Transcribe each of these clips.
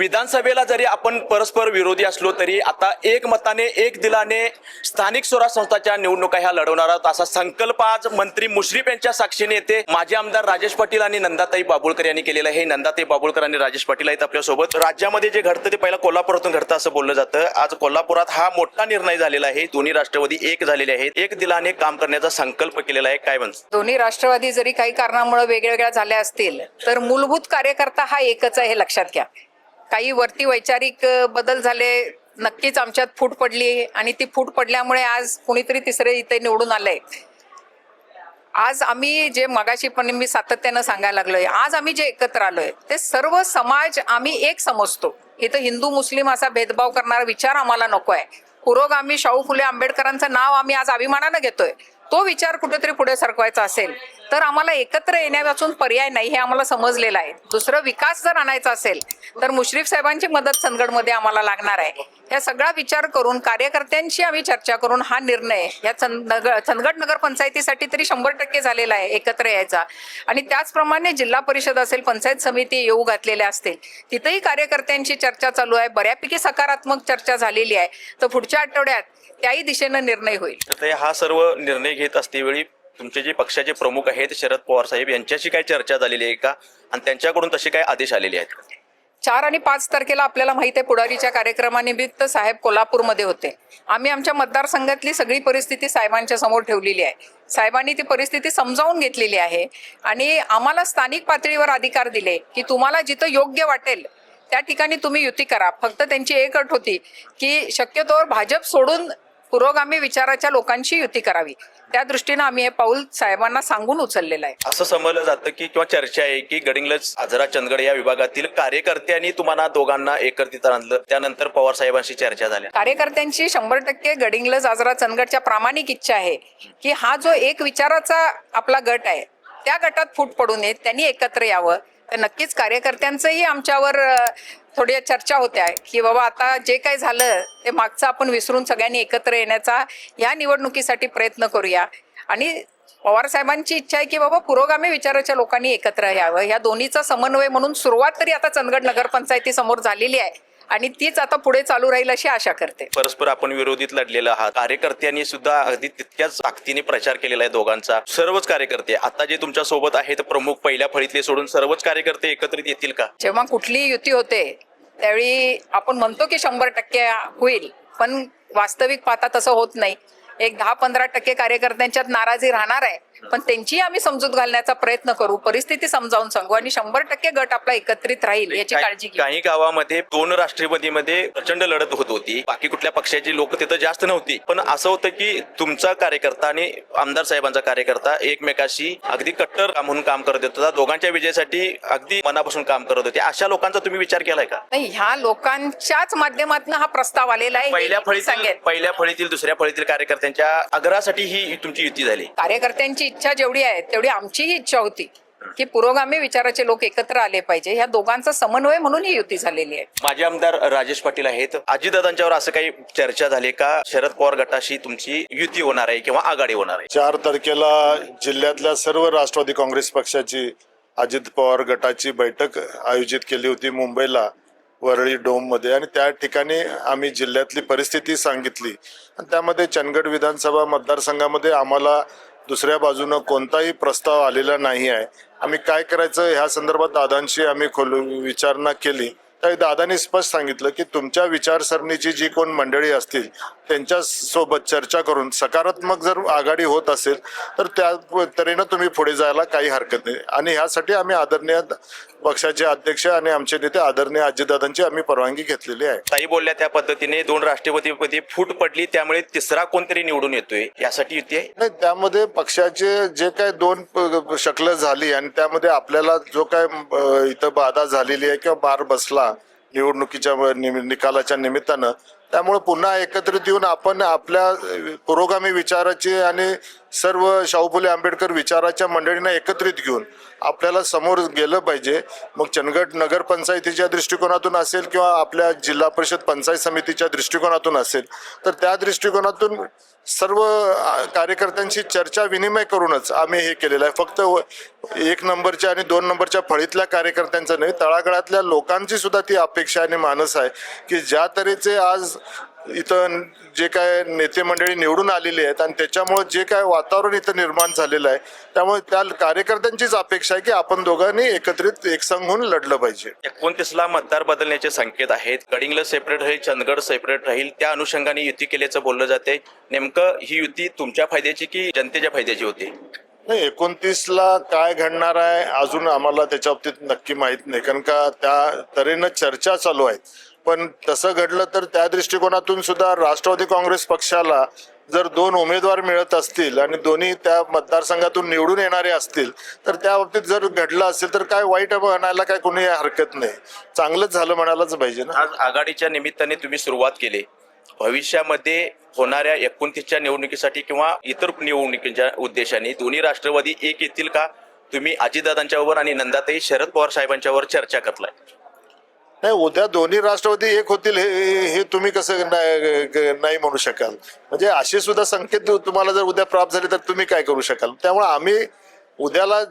विधानसभेला जरी आपण परस्पर विरोधी असलो तरी आता एक मताने एक दिलाने स्थानिक स्वराज संस्थाच्या निवडणुका ह्या लढवणार आहोत. असा संकल्प आज मंत्री मुश्रीफ यांच्या साक्षीने येते. माजी आमदार राजेश पाटील आणि नंदाताई बाबुळकर यांनी केलेलं आहे नंदाताई बाबुळकर आणि राजेश पाटील आहेत आपल्यासोबत. राज्यामध्ये जे घडतं ते पहिला कोल्हापुरातून घडतं असं बोललं जातं. आज कोल्हापुरात हा मोठा निर्णय झालेला आहे. दोन्ही राष्ट्रवादी एक झालेले आहेत. एक दिलाने काम करण्याचा संकल्प केलेला आहे. काय म्हणतो? दोन्ही राष्ट्रवादी जरी काही कारणामुळे वेगवेगळ्या झाल्या असतील तर मूलभूत कार्यकर्ता हा एकच आहे हे लक्षात घ्या. काही वरती वैचारिक बदल झाले नक्कीच आमच्यात फूट पडली आणि ती फूट पडल्यामुळे आज कुणीतरी तिसरे इथे निवडून आलंय. आज आम्ही जे मगाशी पण मी सातत्यानं सांगायला लागलोय आज आम्ही जे एकत्र आलोय ते सर्व समाज आम्ही एक समजतो. इथं हिंदू मुस्लिम असा भेदभाव करणारा विचार आम्हाला नको आहे पुरोगामी शाहू फुले आंबेडकरांचं नाव आम्ही आज अभिमानानं घेतोय. तो विचार कुठेतरी पुढे सरकवायचा असेल. तर आम्हाला एकत्र येण्यापासून पर्याय नाही हे आम्हाला समजलेलं आहे. दुसरं विकास जर आणायचा असेल तर मुश्रीफ साहेबांची मदत चंदगडमध्ये आम्हाला लागणार आहे. या सगळा विचार करून कार्यकर्त्यांशी आम्ही चर्चा करून हा निर्णय या चंदगड चंदगड नगर पंचायतीसाठी तरी शंभर टक्के झालेला आहे एकत्र यायचा. आणि त्याचप्रमाणे जिल्हा परिषद असेल पंचायत समिती येऊ घातलेल्या असतील तिथेही कार्यकर्त्यांची चर्चा चालू आहे. बऱ्यापैकी सकारात्मक चर्चा झालेली आहे. तर पुढच्या आठवड्यात त्याही दिशेनं निर्णय होईल. हा सर्व निर्णय घेत असतेवेळी तुमचे जे पक्षाचे प्रमुख आहेत शरद पवार साहेब यांच्याशी काय चर्चा झालेली आहे का? आणि त्यांच्याकडून तसे काय आदेश आलेले आहेत? चार आणि पाच तारखेला आपल्याला माहिती आहे पुढारीच्या कार्यक्रमानिमित्त साहेब कोल्हापूरमध्ये होते. आम्ही आमच्या मतदारसंघातली सगळी परिस्थिती साहेबांच्या समोर ठेवलेली आहे. साहेबांनी ती परिस्थिती समजावून घेतलेली आहे आणि आम्हाला स्थानिक पातळीवर अधिकार दिले की तुम्हाला जिथं योग्य वाटेल त्या ठिकाणी तुम्ही युती करा. फक्त त्यांची एक अट होती की शक्यतोवर भाजप सोडून पुरोगामी विचाराच्या लोकांची युती करावी. त्या दृष्टीनं आम्ही हे पाऊल साहेबांना सांगून उचललेलं आहे. असं समजलं जातं की किंवा चर्चा आहे की गडिंग्लज आजरा चंदगड या विभागातील कार्यकर्त्यांनी तुम्हाला दोघांना एकत्रित आणलं. त्यानंतर पवार साहेबांशी चर्चा झाल्या कार्यकर्त्यांची शंभर टक्के गडिंग्लज आजरा चंदगडच्या प्रामाणिक इच्छा आहे की हा जो एक विचाराचा आपला गट आहे त्या गटात फूट पडू नये त्यांनी एकत्र यावं. नक्कीच कार्यकर्त्यांचंही आमच्यावर थोड्या चर्चा होत्या की बाबा आता जे काय झालं ते मागचं आपण विसरून सगळ्यांनी एकत्र येण्याचा या निवडणुकीसाठी प्रयत्न करूया. आणि पवार साहेबांची इच्छा आहे की बाबा पुरोगामी विचाराच्या लोकांनी एकत्र यावं. या दोन्हीचा समन्वय म्हणून सुरुवात तरी आता चंदगड नगरपंचायती समोर झालेली आहे. आणि तीच आता पुढे चालू राहील अशी आशा करते. परस्पर आपण विरोधीत लढलेला आहात. कार्यकर्त्यांनी सुद्धा अगदी तितक्याच ताकदीने प्रचार केलेला आहे दोघांचा. सर्वच कार्यकर्ते आता जे तुमच्यासोबत आहेत प्रमुख पहिल्या फळीतले सोडून सर्वच कार्यकर्ते एकत्रित येतील का? जेव्हा कुठली युती होते त्यावेळी आपण म्हणतो की शंभर टक्के होईल पण वास्तविक पाहता तसं होत नाही. एक दहा पंधरा टक्के कार्यकर्त्यांच्यात नाराजी राहणार आहे. पण त्यांची आम्ही समजूत घालण्याचा प्रयत्न करू परिस्थिती समजावून सांगू आणि शंभर टक्के गट आपला एकत्रित राहील याची काळजी घेऊ. काही गावामध्ये दोन राष्ट्रवादीमध्ये प्रचंड लढत होत होती. बाकी कुठल्या पक्षाची लोक तिथं जास्त नव्हती. पण असं होतं की तुमचा कार्यकर्ता आणि आमदार साहेबांचा कार्यकर्ता एकमेकाशी अगदी कट्टर म्हणून काम करत होता. दोघांच्या विजयासाठी अगदी मनापासून काम करत होते. अशा लोकांचा तुम्ही विचार केलाय का? नाही ह्या लोकांच्याच माध्यमातून हा प्रस्ताव आलेला आहे पहिल्या फळीतील पहिल्या फळीतील दुसऱ्या फळीतील कार्यकर्त्यांच्या आग्रहासाठी ही तुमची युती झाली. कार्यकर्त्यांची इच्छा जेवढी आहे तेवढी आमचीही इच्छा होती की पुरोगामी विचाराचे लोक एकत्र आले पाहिजे. ह्या दोघांचा समन्वय म्हणून ही युती झालेली आहे. माजी आमदार राजेश पाटील आहेत. अजितदादांच्यावर असं काही चर्चा झाली का? शरद पवार गटाशी तुमची युती होणार आहे किंवा आघाडी होणार आहे? चार तारखेला जिल्ह्यातल्या सर्व राष्ट्रवादी काँग्रेस पक्षाची अजित पवार गटाची बैठक आयोजित केली होती मुंबईला. वरळी डोममध्ये. आणि त्या ठिकाणी आम्ही जिल्ह्यातली परिस्थिती सांगितली. आणि त्यामध्ये चंदगड विधानसभा मतदारसंघामध्ये आम्हाला दुसऱ्या बाजूनं कोणताही प्रस्ताव आलेला नाही आहे. आम्ही काय करायचं? ह्या संदर्भात दादांशी आम्ही खोल विचारणा केली. त्यावेळी दादांनी स्पष्ट सांगितलं की तुमच्या विचारसरणीची जी कोण मंडळी असतील त्यांच्यासोबत चर्चा करून सकारात्मक जर आघाडी होत असेल तर त्या तऱ्हेनं तुम्ही पुढे जायला काही हरकत नाही. आणि ह्यासाठी आम्ही आदरणीय पक्षाचे अध्यक्ष आणि आमचे नेते आदरणीय अजितदादांची आम्ही परवानगी घेतलेली आहे. ताई बोलल्या त्या पद्धतीने दोन राष्ट्रपतीपदी फूट पडली त्यामुळे तिसरा कोणतरी निवडून येतोय यासाठी युती आहे? नाही त्यामध्ये पक्षाचे जे काय दोन शकलं झाली आणि त्यामध्ये आपल्याला जो काय इथं बाधा झालेली आहे किंवा बार बसला निवडणुकीच्या निमि- निकालाच्या निमित्तानं. त्यामुळे पुन्हा एकत्रित येऊन आपण आपल्या पुरोगामी विचाराची आणि सर्व शाहू फुले आंबेडकर विचाराच्या मंडळींना एकत्रित घेऊन आपल्याला समोर गेलं पाहिजे. मग चंदगड नगरपंचायतीच्या दृष्टिकोनातून असेल किंवा आपल्या जिल्हा परिषद पंचायत समितीच्या दृष्टिकोनातून असेल तर त्या दृष्टिकोनातून सर्व कार्यकर्त्यांशी चर्चा विनिमय करूनच आम्ही हे केलेलं आहे. फक्त व- एक नंबरच्या आणि दोन नंबरच्या फळीतल्या कार्यकर्त्यांचं नाही तळागाळातल्या लोकांची सुद्धा ती अपेक्षा आणि मानस आहे की ज्या तऱ्हेचे आज इथं जे काय नेते मंडळी निवडून आलेली आहेत आणि त्याच्यामुळे जे काय वातावरण इथं निर्माण झालेलं आहे त्यामुळे त्या कार्यकर्त्यांचीच अपेक्षा आहे की आपण दोघांनी एकत्रित एकसंघ होऊन लढलं पाहिजे. एकोणतीसला मतदार बदलण्याचे संकेत आहेत. गडिंगला सेपरेट राहील चंदगड सेपरेट राहील त्या अनुषंगाने युती केल्याचं बोललं जाते नेमकं ही युती तुमच्या फायद्याची की जनतेच्या फायद्याची होती? नाही एकोणतीसला काय घडणार आहे अजून आम्हाला त्याच्या बाबतीत नक्की माहीत नाही. कारण का त्या तऱ्हेनं चर्चा चालू आहेत पण तसं घडलं तर त्या दृष्टिकोनातून सुद्धा राष्ट्रवादी काँग्रेस पक्षाला जर दोन उमेदवार मिळत असतील आणि दोन्ही त्या मतदारसंघातून निवडून येणारे असतील तर त्या बाबतीत जर घडलं असेल तर काय वाईट म्हणायला काय कोणी हरकत नाही. चांगलंच झालं म्हणायलाच पाहिजे ना. आज आघाडीच्या निमित्ताने तुम्ही सुरुवात केली. भविष्यामध्ये होणाऱ्या एकोणतीसच्या निवडणुकीसाठी किंवा इतर निवडणुकीच्या उद्देशाने दोन्ही राष्ट्रवादी एक येतील का? तुम्ही अजितदादांच्यावर आणि नंदाताई शरद पवार साहेबांच्यावर चर्चा करतलाय नाही उद्या दोन्ही राष्ट्रवादी एक होतील हे हे तुम्ही कसं नाही नाही म्हणू शकाल. म्हणजे असे सुद्धा संकेत तुम्हाला जर उद्या प्राप्त झाले तर तुम्ही काय करू शकाल? त्यामुळे आम्ही उद्याला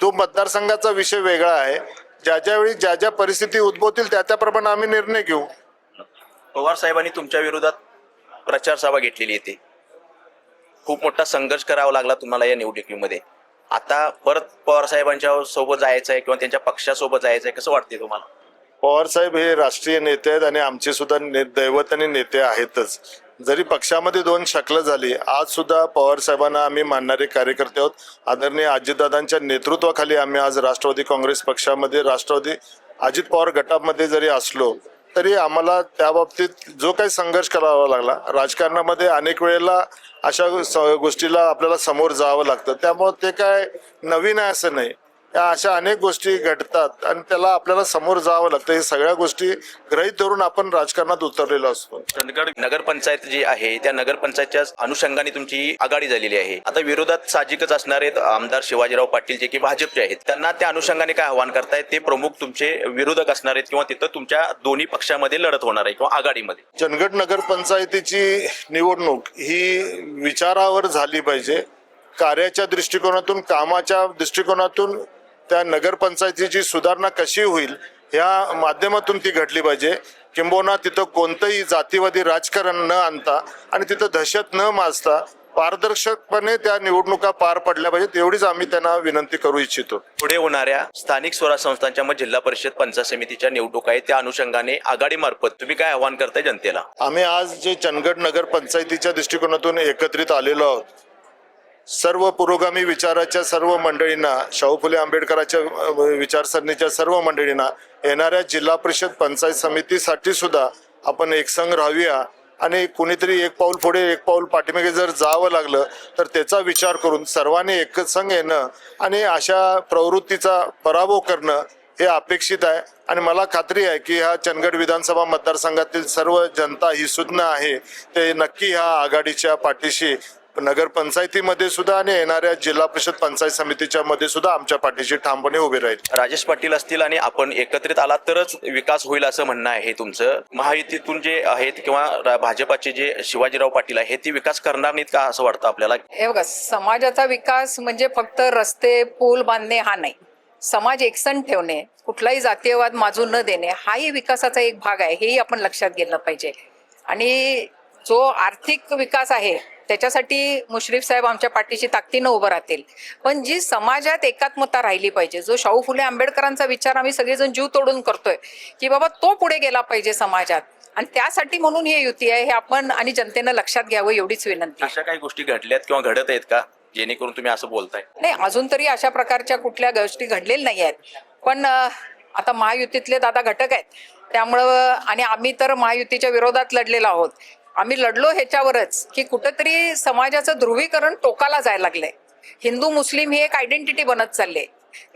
तो मतदारसंघाचा विषय वेगळा आहे ज्या ज्या वेळी ज्या ज्या परिस्थिती उद्भवतील त्या त्याप्रमाणे आम्ही निर्णय घेऊ. पवार साहेबांनी तुमच्या विरोधात प्रचार सभा घेतलेली येते खूप मोठा संघर्ष करावा लागला तुम्हाला या निवडणुकीमध्ये. आता परत पवार साहेबांच्या सोबत जायचं आहे किंवा त्यांच्या पक्षासोबत जायचं आहे कसं वाटते तुम्हाला? पवारसाहेब हे राष्ट्रीय नेते आहेत आणि आमचे सुद्धा ने- दैवत आणि नेते आहेतच. जरी पक्षामध्ये दोन शकलं झाली आज सुद्धा पवार साहेबांना आम्ही मानणारे कार्यकर्ते आहोत. आदरणीय अजितदादांच्या नेतृत्वाखाली आम्ही आज राष्ट्रवादी काँग्रेस पक्षामध्ये राष्ट्रवादी अजित पवार गटामध्ये जरी असलो तरी आम्हाला त्या बाबतीत जो काही संघर्ष करावा लागला राजकारणामध्ये अनेक वेळेला अशा स- गोष्टीला आपल्याला समोर जावं लागतं. त्यामुळे ते काय नवीन आहे असं नाही. या अशा अनेक गोष्टी घडतात आणि त्याला आपल्याला समोर जावं लागतं. हे सगळ्या गोष्टी ग्रहित धरून आपण राजकारणात उतरलेलो असतो. चंदगड नगरपंचायत जी आहे त्या नगरपंचायतच्या अनुषंगाने तुमची आघाडी झालेली आहे. आता विरोधात साहजिकच असणारे आमदार शिवाजीराव पाटील जे की भाजपचे आहेत त्यांना त्या अनुषंगाने काय आव्हान करतायत? ते प्रमुख तुमचे विरोधक असणार आहेत किंवा तिथं तुमच्या दोन्ही पक्षामध्ये लढत होणार आहे किंवा आघाडीमध्ये? चंदगड नगरपंचायतीची निवडणूक ही विचारावर झाली पाहिजे. कार्याच्या दृष्टिकोनातून कामाच्या दृष्टिकोनातून त्या नगरपंचायतीची सुधारणा कशी होईल या माध्यमातून ती घडली पाहिजे. किंबहुना तिथं कोणतंही जातीवादी राजकारण न आणता आणि तिथं दहशत न माजता पारदर्शकपणे त्या निवडणुका पार पडल्या पाहिजेत एवढीच आम्ही त्यांना विनंती करू इच्छितो. पुढे होणाऱ्या स्थानिक स्वराज संस्थांच्या मग जिल्हा परिषद पंचायत समितीच्या निवडणूक आहेत त्या अनुषंगाने आघाडीमार्फत तुम्ही काय आव्हान करताय जनतेला? आम्ही आज जे चंदगड नगर पंचायतीच्या दृष्टिकोनातून एकत्रित आलेलो आहोत सर्व पुरोगामी विचाराच्या सर्व मंडळींना शाहू फुले आंबेडकरांच्या विचारसरणीच्या सर्व मंडळींना येणाऱ्या जिल्हा परिषद पंचायत समितीसाठी सुद्धा आपण एकसंग राहूया. आणि कुणीतरी एक पाऊल पुढे एक पाऊल पाठीमागे जर जावं लागलं तर त्याचा विचार करून सर्वांनी एकसंग येणं आणि अशा प्रवृत्तीचा पराभव करणं हे अपेक्षित आहे. आणि मला खात्री आहे की ह्या चंदगड विधानसभा मतदारसंघातील सर्व जनता ही सुज्ञ आहे. ते नक्की ह्या आघाडीच्या पाठीशी नगर पंचायतीमध्ये सुद्धा आणि येणाऱ्या जिल्हा परिषद पंचायत समितीच्या मध्ये सुद्धा आमच्या पाठीशी ठामपणे उभे राहील. राजेश पाटील असतील आणि आपण एकत्रित आलात तरच विकास होईल असं म्हणणं आहे तुमचं. महायुतीतून जे आहेत किंवा भाजपाचे जे शिवाजीराव पाटील आहे ते विकास करणार नाहीत का असं वाटतं आपल्याला? हे बघा समाजाचा विकास म्हणजे फक्त रस्ते पूल बांधणे हा नाही. समाज एकसण ठेवणे कुठलाही जातीयवाद माजू न देणे हाही विकासाचा एक भाग आहे हेही आपण लक्षात घेतलं पाहिजे. आणि जो आर्थिक विकास आहे त्याच्यासाठी मुश्रीफ साहेब आमच्या पाठीशी ताकदीनं उभं राहतील. पण जी समाजात एकात्मता राहिली पाहिजे जो शाहू फुले आंबेडकरांचा विचार आम्ही सगळेजण जीव तोडून करतोय की बाबा तो पुढे गेला पाहिजे समाजात. आणि त्यासाठी म्हणून ही युती आहे हे आपण आणि जनतेनं लक्षात घ्यावं एवढीच विनंती. अशा काही गोष्टी घडल्यात किंवा घडत आहेत का जेणेकरून तुम्ही असं बोलताय? नाही अजून तरी अशा प्रकारच्या कुठल्या गोष्टी घडलेल्या नाही आहेत. पण आता महायुतीतले दादा घटक आहेत. त्यामुळं आणि आम्ही तर महायुतीच्या विरोधात लढलेलो आहोत. आम्ही लढलो ह्याच्यावरच की कुठंतरी समाजाचं ध्रुवीकरण टोकाला जायला लागलंय. हिंदू मुस्लिम ही एक आयडेंटिटी बनत चालली आहे.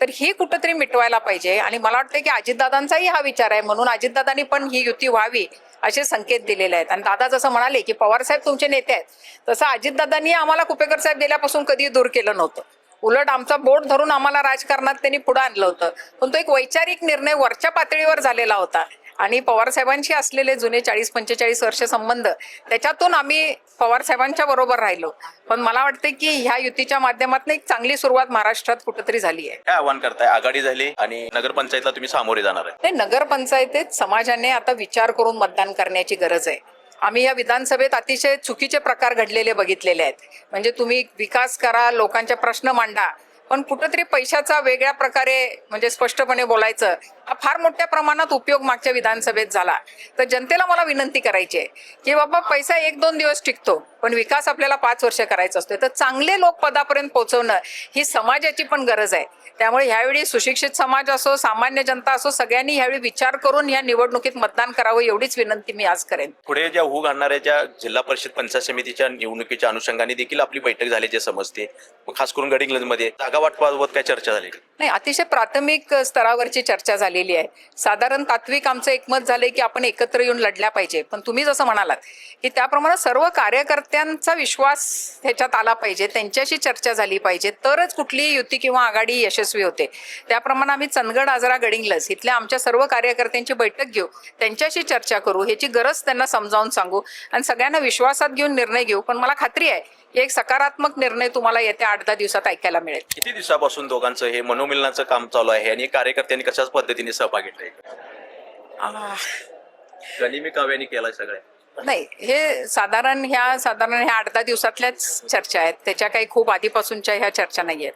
तर ही कुठंतरी मिटवायला पाहिजे आणि मला वाटतं की अजितदादांचाही हा विचार आहे. म्हणून अजितदादांनी पण ही युती व्हावी असे संकेत दिलेले आहेत. आणि दादा जसं म्हणाले की पवार साहेब तुमचे नेते आहेत तसं अजितदादांनी आम्हाला कुपेकर साहेब गेल्यापासून कधी दूर केलं नव्हतं. उलट आमचा बोट धरून आम्हाला राजकारणात त्यांनी पुढे आणलं होतं. पण तो एक वैचारिक निर्णय वरच्या पातळीवर झालेला होता. आणि पवार साहेबांशी असलेले जुने चाळीस पंचेचाळीस वर्ष संबंध त्याच्यातून आम्ही पवार साहेबांच्या बरोबर राहिलो. पण मला वाटतं की ह्या युतीच्या माध्यमातून एक चांगली सुरुवात महाराष्ट्रात कुठेतरी झाली आहे. काय आव्हान करताय? आघाडी झाली आणि नगरपंचायतला तुम्ही सामोरे जाणार आहे. नाही नगरपंचायतीत समाजाने आता विचार करून मतदान करण्याची गरज आहे. आम्ही या विधानसभेत अतिशय चुकीचे प्रकार घडलेले बघितलेले आहेत. म्हणजे तुम्ही विकास करा लोकांचे प्रश्न मांडा पण कुठंतरी पैशाचा वेगळ्या प्रकारे म्हणजे स्पष्टपणे बोलायचं फार मोठ्या प्रमाणात उपयोग मागच्या विधानसभेत झाला. तर जनतेला मला विनंती करायची आहे की बाबा पैसा एक दोन दिवस टिकतो पण विकास आपल्याला पाच वर्ष करायचा असतो तर चांगले लोक पदापर्यंत पोहोचवणं ही समाजाची पण गरज आहे. त्यामुळे ह्यावेळी सुशिक्षित समाज असो सामान्य जनता असो सगळ्यांनी ह्यावेळी विचार करून या निवडणुकीत मतदान करावं एवढीच विनंती मी आज करेन. पुढे ज्या होऊ घालणाऱ्या ज्या जिल्हा परिषद पंचायत समितीच्या निवडणुकीच्या अनुषंगाने देखील आपली बैठक झाल्याचे समजते. मग खास करून गडिंग्लजमध्ये जागा वाटपाबाबत काय चर्चा झाली? नाही अतिशय प्राथमिक स्तरावरची चर्चा झालेली आहे. साधारण तात्विक आमचं एकमत झालंय की आपण एकत्र येऊन लढल्या पाहिजे. पण तुम्ही जसं म्हणालात की त्याप्रमाणे सर्व कार्यकर्त्यांचा विश्वास ह्याच्यात आला पाहिजे. त्यांच्याशी चर्चा झाली पाहिजे. तरच कुठलीही युती किंवा आघाडी यशस्वी होते. त्याप्रमाणे आम्ही चंदगड आजरा गडिंगलस इथल्या आमच्या सर्व कार्यकर्त्यांची बैठक घेऊ. त्यांच्याशी चर्चा करू. ह्याची गरज त्यांना समजावून सांगू. आणि सगळ्यांना विश्वासात घेऊन निर्णय घेऊ. पण मला खात्री आहे एक सकारात्मक निर्णय तुम्हाला येत्या आठ दहा दिवसात ऐकायला मिळेल. किती दिवसापासून दोघांचं हे मनोमिलनाचं काम चालू आहे आणि कार्यकर्त्यांनी कशाच पद्धतीने सहभाग घेतलाय आह. गनिमी काव्याने केलाय सगळ्या नाही हे साधारण ह्या साधारण ह्या आठ दहा दिवसातल्याच चर्चा आहेत. त्याच्या काही खूप आधीपासूनच्या ह्या चर्चा नाही आहेत.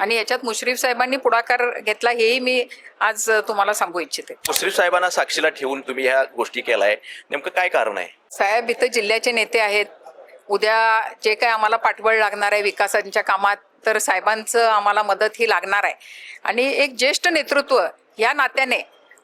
आणि याच्यात मुश्रीफ साहेबांनी पुढाकार घेतला हेही मी आज तुम्हाला सांगू इच्छिते. मुश्रीफ साहेबांना साक्षीला ठेवून तुम्ही ह्या गोष्टी केलाय. नेमकं काय कारण आहे? साहेब इथं जिल्ह्याचे नेते आहेत. उद्या जे काय आम्हाला पाठबळ लागणार आहे विकासाच्या कामात तर साहेबांचं आम्हाला मदत ही लागणार आहे. आणि एक ज्येष्ठ नेतृत्व या नात्याने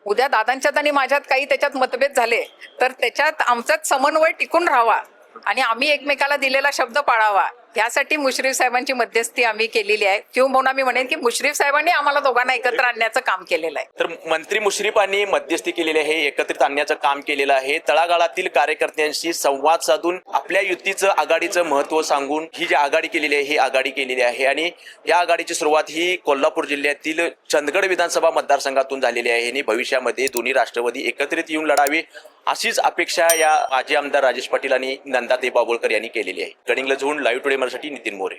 उद्या दादांच्यात आणि माझ्यात काही त्याच्यात मतभेद झाले तर त्याच्यात आमचाच समन्वय टिकून राहावा आणि आम्ही एकमेकाला दिलेला शब्द पाळावा. यासाठी मुश्रीफ साहेबांची मध्यस्थी आम्ही केलेली आहे. किंवा म्हणून आम्ही म्हणेन की मुश्रीफ साहेबांनी आम्हाला दोघांना एकत्र आणण्याचं काम केलेलं आहे. तर मंत्री मुश्रीफांनी मध्यस्थी केलेली आहे एकत्रित आणण्याचं काम केलेलं आहे. तळागाळातील कार्यकर्त्यांशी संवाद साधून आपल्या युतीचं आघाडीचं महत्त्व सांगून ही जी आघाडी केलेली आहे ही आघाडी केलेली आहे. आणि या आघाडीची सुरुवात ही कोल्हापूर जिल्ह्यातील चंदगड विधानसभा मतदारसंघातून झालेली आहे. आणि भविष्यामध्ये दोन्ही राष्ट्रवादी एकत्रित येऊन लढावी अशीच अपेक्षा या माजी आमदार राजेश पाटील आणि नंदाताई बाबुळकर यांनी केलेली आहे. कडिंगला zone live today Marathi Nitin More.